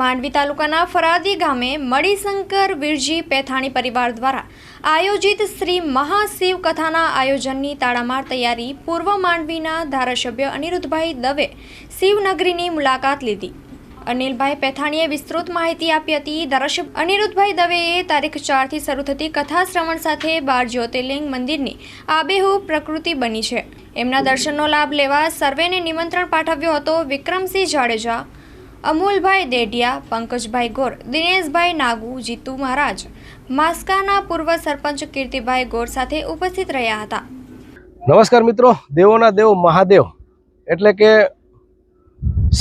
માંડવી તાલુકાના ફરાદી ગામે મણિશંકર વીરજી પેથાણી પરિવાર દ્વારા આયોજિત શ્રી મહાશિવ કથાના આયોજનની તાળામાર તૈયારી પૂર્વ માંડવીના ધારાસભ્ય અનિરુદ્ધભાઈ દવે શિવનગરીની મુલાકાત લીધી. અનિલભાઈ પેથાણીએ વિસ્તૃત માહિતી આપી હતી. ધારાસભ્ય અનિરુદ્ધભાઈ દવેએ તારીખ ચારથી શરૂ થતી કથા શ્રવણ સાથે બાર જ્યોતિર્લિંગ મંદિરની આબેહૂબ પ્રકૃતિ બની છે. એમના દર્શનનો લાભ લેવા સર્વેને નિમંત્રણ પાઠવ્યો હતો વિક્રમસિંહ જાડેજા અમૂલભાઈ દેઢિયા પંકજભાઈ ગોર, દિનેશભાઈ નાગુ, જીતુ મહારાજ. માસ્કાના પૂર્વ સરપંચ કીર્તિભાઈ ગોર સાથે ઉપસ્થિત રહ્યા હતા. નમસ્કાર મિત્રો, દેવોના દેવ મહાદેવ. એટલે કે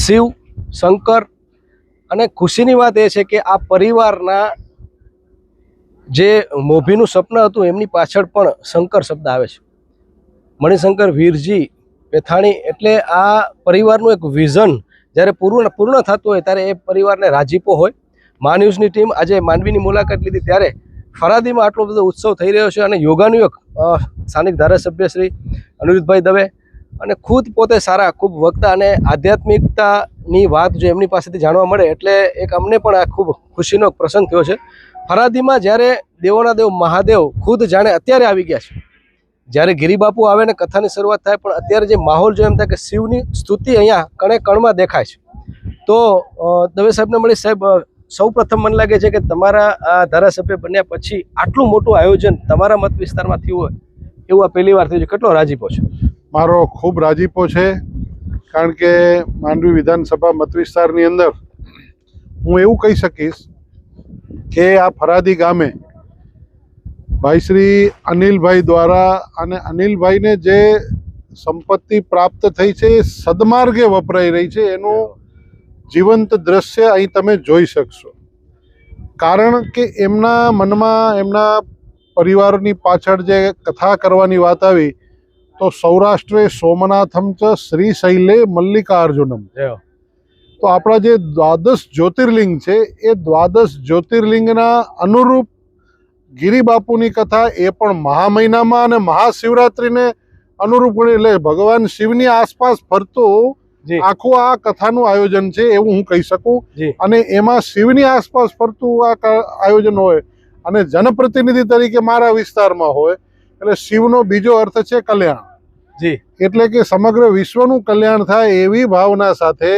શિવ, શંકર અને ખુશીની વાત એ છે કે આ પરિવારના જે મોભીનું સ્વપ્ન હતું, એમની પાછળ પણ શંકર શબ્દ આવે છે. મણિશંકર વીરજી પેથાણી, એટલે આ પરિવારનું એક વિઝન જ્યારે પૂર્ણ પૂર્ણ થતું હોય ત્યારે એ પરિવારને રાજીપો હોય. મા ન્યૂઝની ટીમ આજે માંડવીની મુલાકાત લીધી ત્યારે ફરાદીમાં આટલો બધો ઉત્સવ થઈ રહ્યો છે અને યોગાનુયોગ સ્થાનિક ધારાસભ્ય શ્રી અનિરુદ્ધભાઈ દવે અને ખુદ પોતે સારા, ખૂબ વક્તા અને આધ્યાત્મિકતાની વાત જો એમની પાસેથી જાણવા મળે એટલે એક અમને પણ આ ખૂબ ખુશીનો પ્રસંગ થયો છે. ફરાદીમાં જ્યારે દેવોના દેવ મહાદેવ ખુદ જાણે અત્યારે આવી ગયા છે. જ્યારે ગિરિબાપુ આવે ને કથાની શરૂઆત થાય, પણ અત્યારે જે માહોલ જો એમ થાય કે શિવની સ્તુતિ અહીંયા કણે કણમાં દેખાય છે. તો દવે સાહેબને મળી, સાહેબ સૌ મને લાગે છે કે તમારા આ ધારાસભ્ય બન્યા પછી આટલું મોટું આયોજન તમારા મત વિસ્તારમાં થયું હોય, એવું આ પહેલી વાર થયું છે. કેટલો રાજીપો છે? મારો ખૂબ રાજીપો છે, કારણ કે માંડવી વિધાનસભા મત વિસ્તારની અંદર હું એવું કહી શકીશ કે આ ફરાદી ગામે ભાઈ શ્રી અનિલભાઈ દ્વારા અને અનિલભાઈને જે સંપત્તિ પ્રાપ્ત થઈ છે એ સદમાર્ગે વપરાઈ રહી છે એનું જીવંત દ્રશ્ય અહીં તમે જોઈ શકશો. કારણ કે એમના મનમાં એમના પરિવારની પાછળ જે કથા કરવાની વાત આવી તો સૌરાષ્ટ્રે સોમનાથમ ચ શ્રી શૈલે મલ્લિકાર્જુનમ. તો આપણા જે દ્વાદશ જ્યોતિર્લિંગ છે એ દ્વાદશ જ્યોતિર્લિંગના અનુરૂપ ગિરિબાપુની કથા એ પણ મહા મહિનામાં અને મહાશિવરાત્રિને અનુરૂપ એટલે ભગવાન શિવની આસપાસ ફરતું આખું આ કથાનું આયોજન છે એવું હું કહી શકું. અને એમાં શિવની આસપાસ ફરતું આ આયોજન હોય અને જનપ્રતિનિધિ તરીકે મારા વિસ્તારમાં હોય એટલે શિવનો બીજો અર્થ છે કલ્યાણ. જી. એટલે કે સમગ્ર વિશ્વનું કલ્યાણ થાય એવી ભાવના સાથે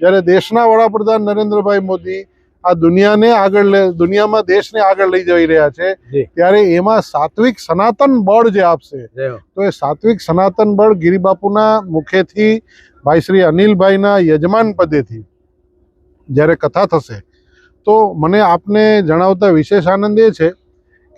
જ્યારે દેશના વડાપ્રધાન નરેન્દ્રભાઈ મોદી આ દુનિયાને આગળ દુનિયામાં દેશને આગળ લઈ જઈ રહ્યા છે ત્યારે એમાં સાત્વિક સનાતન બળ જે આપશે તો એ સાત્વિક સનાતન બળ ગિરિબાપુના મુખેથી ભાઈ શ્રી અનિલભાઈના યજમાન પદેથી જ્યારે કથા થશે તો મને આપને જણાવતા વિશેષ આનંદ એ છે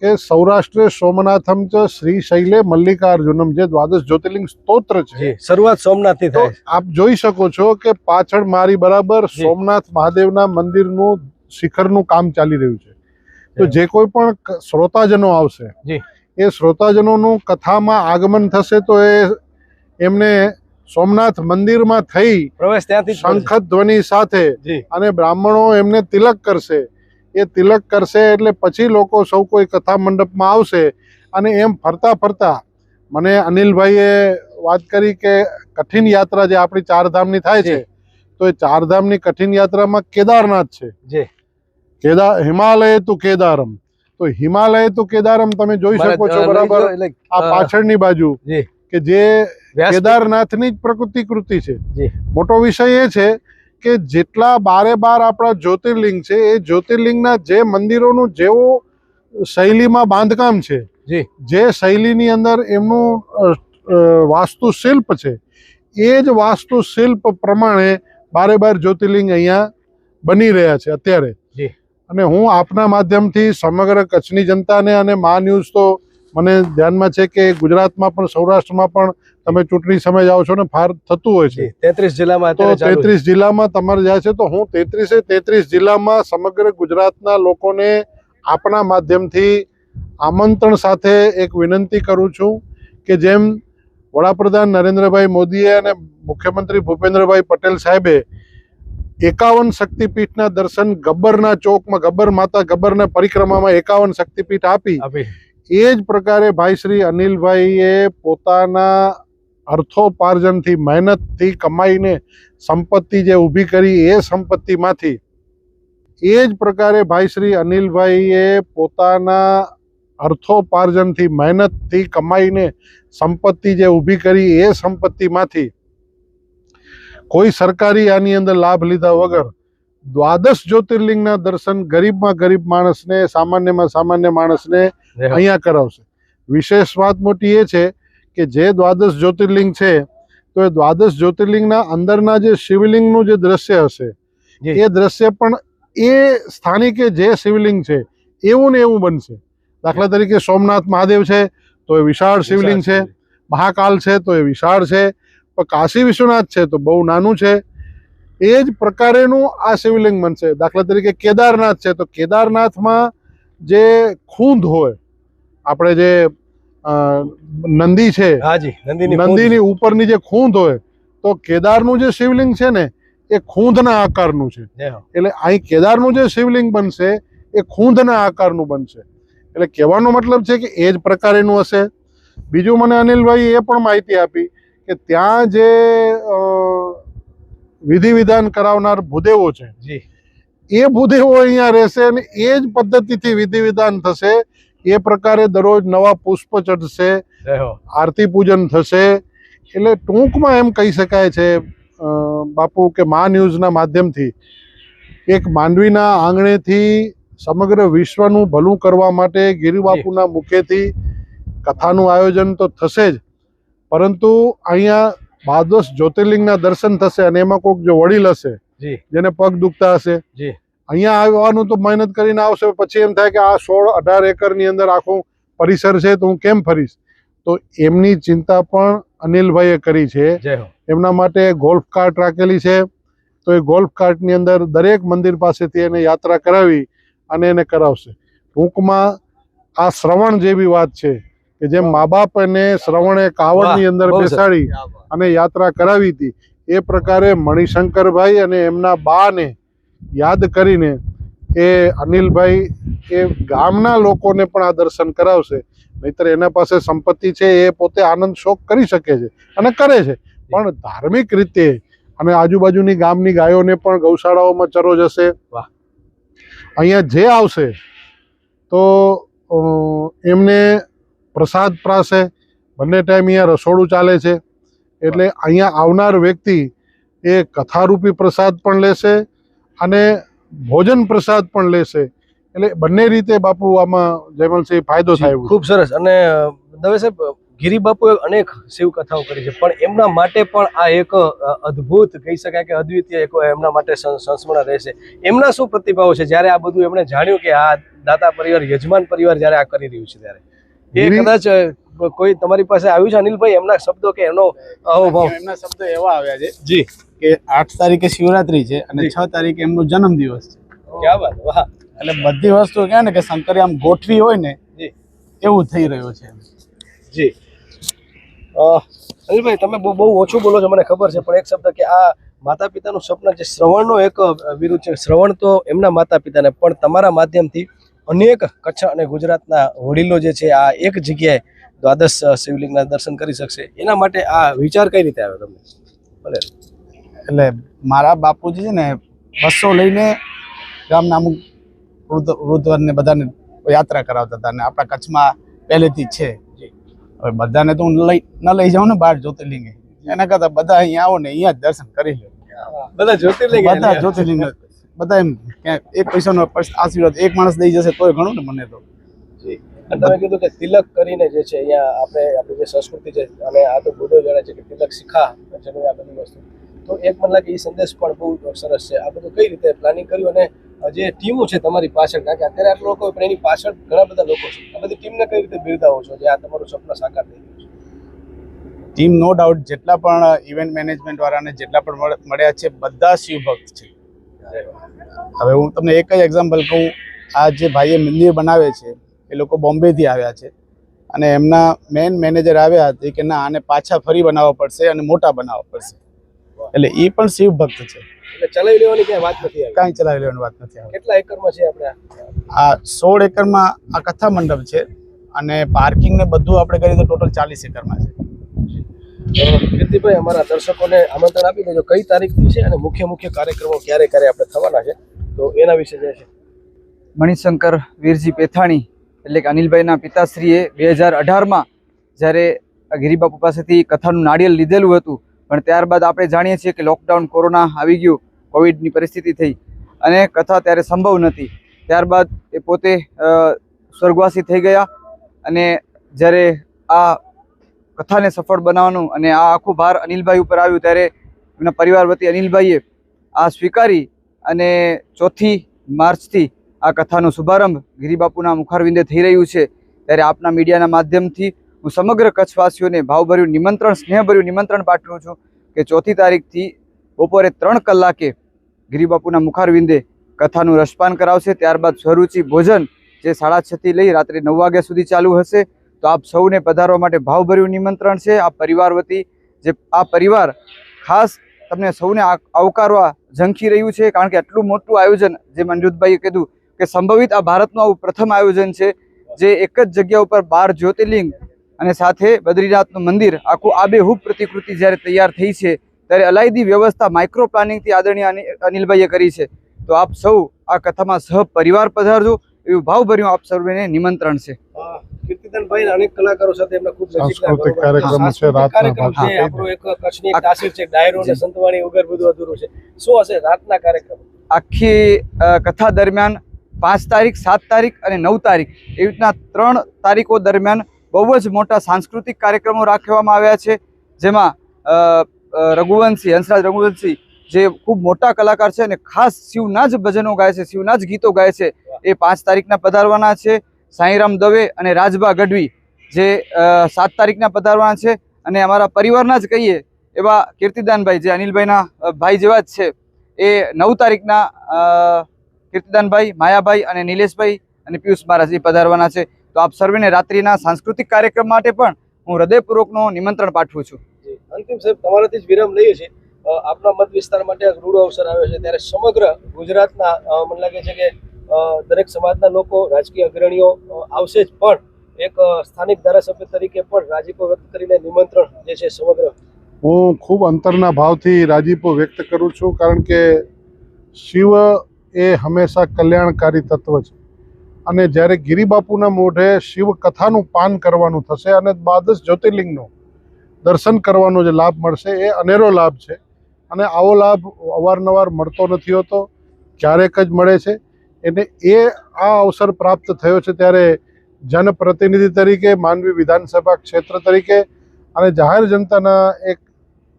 કે સૌરાષ્ટ્રે સોમનાથમ ચ શ્રી શૈલે મલ્લિકાર્જુનમ જે દ્વાદશ જ્યોતિર્લિંગ સ્તોત્ર છે. શરૂઆત સોમનાથથી થાય આપ જોઈ શકો છો કે પાછળ મારી બરાબર સોમનાથ મહાદેવના મંદિરનું શિખરનું કામ ચાલી રહ્યું છે. તો જે. કોઈ પણ શ્રોતાજનો આવશે એ શ્રોતાજનોનું કથામાં આગમન થશે તો એ એમને સોમનાથ મંદિરમાં થઈ પ્રવેશ ત્યાંથી જ શંખ ધ્વનિ સાથે અને બ્રાહ્મણો એમને તિલક કરશે. એ તિલક કરશે એટલે પછી લોકો સૌ કોઈ કથા મંડપમાં આવશે. અને એમ ફરતા ફરતા મને અનિલભાઈએ વાત કરી કે કઠિન યાત્રા જે આપણી ચારધામની થાય છે તો એ ચારધામની કઠિન યાત્રામાં કેદારનાથ છે. જી. કેદાર હિમાલય તું કેદારમ. તો હિમાલય તું કેદારમ તમે જોઈ શકો છો બરાબર? આ પાછળની બાજુ કે જે કેદારનાથની જ પ્રકૃતિ કૃતિ છે. મોટો વિષય એ છે કે જેટલા બારે બાર આપણા જ્યોતિર્લિંગ છે એ જ્યોતિર્લિંગના જે મંદિરોનું જેવો શૈલીમાં બાંધકામ છે જી. જે શૈલીની અંદર એમનું વાસ્તુશિલ્પ છે એ જ વાસ્તુશિલ્પ પ્રમાણે બારે બાર જ્યોતિર્લિંગ અહીંયા બની રહ્યા છે અત્યારે. જી. અને હું આપના માધ્યમથી સમગ્ર કચ્છની જનતાને અને મા ન્યૂઝ તો મને ધ્યાનમાં છે કે ગુજરાતમાં પણ સૌરાષ્ટ્રમાં પણ તમે ચૂંટણી સમય જાઓ છો ને ફાર થતું હોય છે. તેત્રીસ જિલ્લામાં તો તેત્રીસ જિલ્લામાં તમારે જાય છે તો હું તેત્રીસે તેત્રીસ જિલ્લામાં સમગ્ર ગુજરાતના લોકોને આપણા માધ્યમથી આમંત્રણ સાથે એક વિનંતી કરું છું કે જેમ વડાપ્રધાન નરેન્દ્રભાઈ મોદીએ અને મુખ્યમંત્રી ભૂપેન્દ્રભાઈ પટેલ સાહેબે એકાવન શક્તિપીઠના દર્શન ગબ્બરના ચોકમાં ગબ્બર માતા ગબ્બરના પરિક્રમામાં એકાવન શક્તિપીઠ આપી. એ જ પ્રકારે ભાઈ શ્રી અનિલભાઈએ પોતાના અર્થોપાર્જનથી, મહેનતથી કમાઈને સંપત્તિ જે ઊભી કરી એ સંપત્તિમાંથી એ જ પ્રકારે ભાઈ શ્રી અનિલભાઈએ પોતાના અર્થોપાર્જનથી, મહેનતથી કમાઈને સંપત્તિ જે ઊભી કરી એ સંપત્તિમાંથી કોઈ સરકારી આની અંદર લાભ લીધા વગર દ્વાદશ જ્યોતિર્લિંગના દર્શન ગરીબમાં ગરીબ માણસને સામાન્યમાં સામાન્ય માણસને અહીંયા કરાવશે. વિશેષ વાત મોટી એ છે કે જે દ્વાદશ જ્યોતિર્લિંગ છે તો એ દ્વાદશ જ્યોતિર્લિંગના અંદરના જે શિવલિંગનું જે દ્રશ્ય હશે. એ દ્રશ્ય પણ એ સ્થાનિકે જે શિવલિંગ છે એવું ને એવું બનશે. દાખલા તરીકે સોમનાથ મહાદેવ છે તો એ વિશાળ શિવલિંગ છે. મહાકાલ છે તો એ વિશાળ છે. પણ કાશી વિશ્વનાથ છે તો બહુ નાનું છે. એ જ પ્રકારેનું આ શિવલિંગ બનશે. દાખલા તરીકે કેદારનાથ છે તો કેદારનાથમાં જે ખૂંદ હોય આપણે જે નંદી છે હાજી નંદીની નંદીની ઉપરની જે ખૂંદ હોય તો કેદારનું જે શિવલિંગ છે ને એ ખૂંદના આકારનું છે. એટલે અહીં કેદારનું જે શિવલિંગ બનશે એ ખૂંદના આકારનું બનશે. એટલે કહેવાનો મતલબ છે કે એ જ પ્રકારેનું હશે. બીજું મને અનિલભાઈ એ પણ માહિતી આપી કે ત્યાં જે વિધિ વિધાન કરાવનાર ભૂદેવો છે. જી. એ ભૂદેવો અહીંયા રહેશે અને એ જ પદ્ધતિથી વિધિ વિધાન થશે. એ પ્રકારે દરરોજ નવા પુષ્પ ચઢશે આરતી પૂજન થશે. એટલે ટૂંકમાં એમ કહી શકાય છે બાપુ કે મા ન્યૂઝના માધ્યમથી એક માંડવીના આંગણેથી સમગ્ર વિશ્વનું ભલું કરવા માટે ગિરિબાપુના મુખેથી કથાનું આયોજન તો થશે જ. પરંતુ અહીંયા દ્વાદશ જ્યોતિર્લિંગના દર્શન થશે અને એમાં કોઈક જો વડીલ હશે જેને પગ દુખતા હશે અહીંયા આવવાનું તો મહેનત કરીને આવશે પછી એમ થાય કે આ સોળ અઢાર એકરની અંદર આખું પરિસર છે તો હું કેમ ફરીશ? તો એમની ચિંતા પણ અનિલભાઈએ કરી છે. એમના માટે ગોલ્ફ કાર્ટ રાખેલી છે. તો એ ગોલ્ફ કાર્ટની અંદર દરેક મંદિર પાસેથી એને યાત્રા કરાવી અને એને કરાવશે. ટૂંકમાં આ શ્રવણ જેવી વાત છે કે જેમ મા બાપ એને શ્રવણે કાવડની અંદર બેસાડી અને યાત્રા કરાવી હતી. એ પ્રકારે મણિશંકરભાઈ અને એમના બાને યાદ કરીને એ અનિલભાઈ એ ગામના લોકોને પણ આ દર્શન કરાવશે. નહીતર એના પાસે સંપત્તિ છે એ પોતે આનંદ શોક કરી શકે છે અને કરે છે. પણ ધાર્મિક રીતે અને આજુબાજુની ગામની ગાયોને પણ ગૌશાળાઓમાં ચરો જશે. વાહ. અહીંયા જે આવશે તો એમને પ્રસાદ પ્રાસે બંને ટાઈમ અહીંયા રસોડું ચાલે છે. એટલે અહીંયા આવનાર વ્યક્તિ એ કથારૂપી પ્રસાદ પણ લેશે અને ભોજન પ્રસાદ પણ લેશે. એટલે બંને રીતે બાપુ આમાં જયમલસિંહ ફાયદો થાય. ખૂબ સરસ. અને દવે સાહેબ ગિરી બાપુએ અનેક શિવ કથાઓ કરી છે પણ એમના માટે પણ આ એક અદભુત કહી શકાય કે અદ્વિતીય એક એમના માટે સંસ્મરણ રહેશે. એમના શું પ્રતિભાવો છે? જ્યારે આ બધું એમણે જાણ્યું કે આ દાતા પરિવાર યજમાન પરિવાર જ્યારે આ કરી રહ્યું છે ત્યારે. એ કદાચ કોઈ તમારી પાસે આવ્યું છે અનિલભાઈ? એમના શબ્દો કે એનો અહોભાવ? એમના શબ્દો એવા આવ્યા છે જી. કે આઠ તારીખે શિવરાત્રી છે અને છ તારીખે એમનો જન્મદિવસ છે. ક્યાં વાત? વાહ. એટલે બધી વસ્તુ કહે ને કે શંકરે આમ ગોઠવી હોય ને જી. એવું થઈ રહ્યું છે જી. અનિલભાઈ તમે બહુ બહુ ઓછું બોલો છો મને ખબર છે પણ એક શબ્દ કે આ માતા પિતાનું સ્વપ્ન જે શ્રવણનો એક વિરુદ્ધ છે. શ્રવણ તો એમના માતા પિતાને પણ તમારા માધ્યમથી અનેક કચ્છ અને ગુજરાતના વડીલો જે છે આ એક જગ્યાએ દ્વાદશ શિવલિંગના દર્શન કરી શકશે. એના માટે આ વિચાર કઈ રીતે આવ્યો તમને? ભલે. એટલે મારા બાપુજી છે ને બસો લઈને ગામના અમુક વૃદ્ધ વૃદ્ધને બધાને યાત્રા કરાવતા હતા અને આપણા કચ્છમાં પહેલેથી જ. છે હવે બધાને તો હું લઈ ન લઈ જાઉં ને બહાર જ્યોતિર્લિંગે. એના કરતાં બધા અહીંયા આવો ને અહીંયા જ દર્શન કરી લે. બધા જ્યોતિર્લિંગ બધા જ્યોતિર્લિંગ. બધા એમ ક્યાંય એક પૈસાનો આશીર્વાદ એક માણસ દઈ જશે તોય ઘણું ને મને તો. તમે કીધું કે તિલક કરીને જે છે અહીંયા આપણે આપણી જે સંસ્કૃતિ છે અને આ તો બુદ્ધો જાણે છે કે તિલક શીખા જેનું આ બધી વસ્તુ. તો એક મને લાગે એ સંદેશ પણ બહુ સરસ છે. આ બધું કઈ રીતે પ્લાનિંગ કર્યું અને જે ટીમો છે તમારી પાછળ કારણ કે અત્યારે આટલો લોકો પણ એની પાછળ ઘણા બધા લોકો છે. આ બધી ટીમને કઈ રીતે બિરદાવો છો જે આ તમારું સપના સાકાર થઈ ગયું છે? ટીમ નો ડાઉટ જેટલા પણ ઇવેન્ટ મેનેજમેન્ટ વાળાને જેટલા પણ મળ- મળ્યા છે બધા શિવભક્ત છે. હવે હું તમને એક જ એક્ઝામ્પલ કહું. આ જે ભાઈએ મંદિર બનાવે છે એ લોકો બોમ્બેથી આવ્યા છે. અને એમના મેન મેનેજર આવ્યા હતી કે ના આને પાછા ફરી બનાવવા પડશે અને મોટા બનાવવા પડશે. એટલે એ પણ શિવભક્ત છે. એટલે ચલાવી લેવાની ક્યાંય વાત નથી કાંઈ ચલાવી લેવાની વાત નથી કેટલા એકરમાં છે આપણે આ? સોળ એકરમાં આ કથા મંડપ છે અને પાર્કિંગ ને બધું આપણે કરીએ તો ટોટલ ચાલીસ એકરમાં છે. તો કીર્તિભાઈ અમારા દર્શકોને આમંત્રણ આપી દેજો કઈ તારીખથી છે અને મુખ્ય મુખ્ય કાર્યક્રમો ક્યારે ક્યારે આપણે થવાના છે. તો એના વિશે જે છે. મણિશંકર વીરજી પેથાણી એટલે કે અનિલભાઈના પિતાશ્રીએ બે હજાર અઢારમાં જ્યારે ગિરિબાપુ પાસેથી કથાનું નાળિયેર લીધેલું હતું, પણ ત્યારબાદ આપણે જાણીએ છીએ કે લોકડાઉન કોરોના આવી ગયું, કોવિડની પરિસ્થિતિ થઈ અને કથા ત્યારે સંભવ નથી ત્યારબાદ એ પોતે સ્વર્ગવાસી થઈ ગયા અને જ્યારે આ કથાને સફળ બનાવવાનું અને આ આખું ભાર અનિલભાઈ ઉપર આવ્યું ત્યારે એમના પરિવાર વતી અનિલભાઈએ આ સ્વીકારી અને ચોથી માર્ચથી આ કથાનો શુભારંભ ગિરિબાપુના મુખારવિંદે થઈ રહ્યું છે. ત્યારે આપના મીડિયાના માધ્યમથી હું સમગ્ર કચ્છવાસીઓને ભાવભર્યું નિમંત્રણ, સ્નેહભર્યું નિમંત્રણ પાઠવું છું કે ચોથી તારીખથી બપોરે ત્રણ કલાકે ગિરિબાપુના મુખારવિંદે કથાનું રસપાન કરાવશે. ત્યારબાદ સ્વરૂચિ ભોજન જે સાડા છથી લઈ રાત્રે નવ વાગ્યા સુધી ચાલુ હશે. તો આપ સૌને પધારવા માટે ભાવભર્યું નિમંત્રણ છે. આ પરિવાર વતી જે આ પરિવાર ખાસ તમને સૌને આવકારવા ઝંખી રહ્યું છે. કારણ કે આટલું મોટું આયોજન જે મંજુતભાઈએ કીધું કે સંભવિત આ ભારતનું આવું પ્રથમ આયોજન છે જે એક જ જગ્યા ઉપર બાર જ્યોતિર્લિંગ અને સાથે બદ્રીનાથનું મંદિર આખું આબેહૂબ પ્રતિકૃતિ જ્યારે તૈયાર થઈ છે ત્યારે અલાયદી વ્યવસ્થા માઇક્રો પ્લાનિંગથી આદરણીય અનિ- અનિલભાઈએ કરી છે. તો આપ સૌ આ કથામાં સહ પરિવાર પધારજો એવું ભાવભર્યું આપ સર્વેને નિમંત્રણ છે. કીર્તિદાનભાઈ અનેક કલાકારો સાથે એમના ખૂબ સાંસ્કૃતિક કાર્યક્રમ છે, રાતના છે આપણો એક કચ્છની તાસીર છે ડાયરો અને સંતવાણી વગર બધું અધૂરું છે. શું હશે રાતના કાર્યક્રમ? આખી કથા દરમિયાન પાંચ તારીખ, સાત તારીખ અને નવ તારીખ. એવી રીતના ત્રણ તારીખો દરમિયાન બહુ જ મોટા સાંસ્કૃતિક કાર્યક્રમો રાખવામાં આવ્યા છે, જેમાં રઘુવંશી, હંસરાજ રઘુવંશી જે ખૂબ મોટા કલાકાર છે અને ખાસ શિવના જ ભજનો ગાય છે, શિવના જ ગીતો ગાય છે, એ પાંચ તારીખના પધારવાના છે. સાંઈરામ દવે અને રાજબા ગઢવી જે સાત તારીખના પધારવાના છે. અને અમારા પરિવારના જ કહીએ એવા કીર્તિદાનભાઈ, જે અનિલભાઈના ભાઈ જેવા જ છે. એ નવ તારીખના કીર્તિદાનભાઈ માયાભાઈ અને નિલેશભાઈ અને પિયુષ મહારાજ એ પધારવાના છે. તો આપ સર્વેને રાત્રિના સાંસ્કૃતિક કાર્યક્રમ માટે પણ હું હૃદયપૂર્વકનું નિમંત્રણ પાઠવું છું. જી. અંતિમ સાહેબ તમારાથી જ વિરામ લઈએ છીએ. આપના મત વિસ્તાર માટે રૂઢ રૂડો અવસર આવ્યો છે. ત્યારે સમગ્ર ગુજરાતના મને લાગે છે કે દરેક સમાજના લોકો રાજકીય અગ્રણીઓ આવશે જ. પણ એક સ્થાનિક ધારાસભ્ય તરીકે પણ રાજીપો વ્યક્ત કરીને નિમંત્રણ જે છે સમગ્ર. હું ખૂબ અંતરના ભાવથી રાજીપો વ્યક્ત કરું છું કારણ કે શિવ એ હંમેશા કલ્યાણકારી તત્વ છે. અને જ્યારે ગિરિબાપુના મોઢે શિવકથાનું પાન કરવાનું થશે અને દ્વાદશ જ્યોતિર્લિંગનું દર્શન કરવાનો જે લાભ મળશે, એ અનેરો લાભ છે. અને આવો લાભ અવારનવાર મળતો નથી હોતો, ક્યારેક જ મળે છે. એટલે એ આ અવસર પ્રાપ્ત થયો છે ત્યારે જનપ્રતિનિધિ તરીકે, માનવી વિધાનસભા ક્ષેત્ર તરીકે અને જાહેર જનતાના એક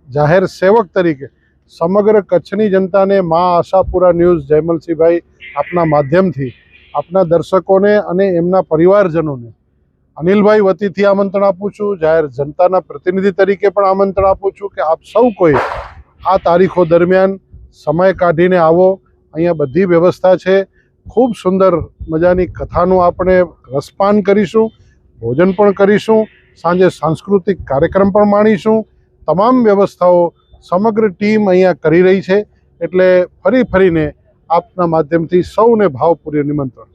જાહેર સેવક તરીકે સમગ્ર કચ્છની જનતાને મા આશાપુરા ન્યૂઝ જયમલસિંહભાઈ આપના માધ્યમથી, આપના દર્શકોને અને એમના પરિવારજનોને અનિલભાઈ વતીથી આમંત્રણ આપું છું. જાહેર જનતાના પ્રતિનિધિ તરીકે પણ આમંત્રણ આપું છું કે આપ સૌ કોઈ આ તારીખો દરમિયાન સમય કાઢીને આવો. અહીંયા બધી વ્યવસ્થા છે. ખૂબ સુંદર મજાની કથાનું આપણે રસપાન કરીશું, ભોજન પણ કરીશું, સાંજે સાંસ્કૃતિક કાર્યક્રમ પણ માણીશું. તમામ વ્યવસ્થાઓ સમગ્ર ટીમ અહીંયા કરી રહી છે. એટલે ફરી ફરીને આપના માધ્યમથી સૌને ભાવપૂર્ણ નિમંત્રણ.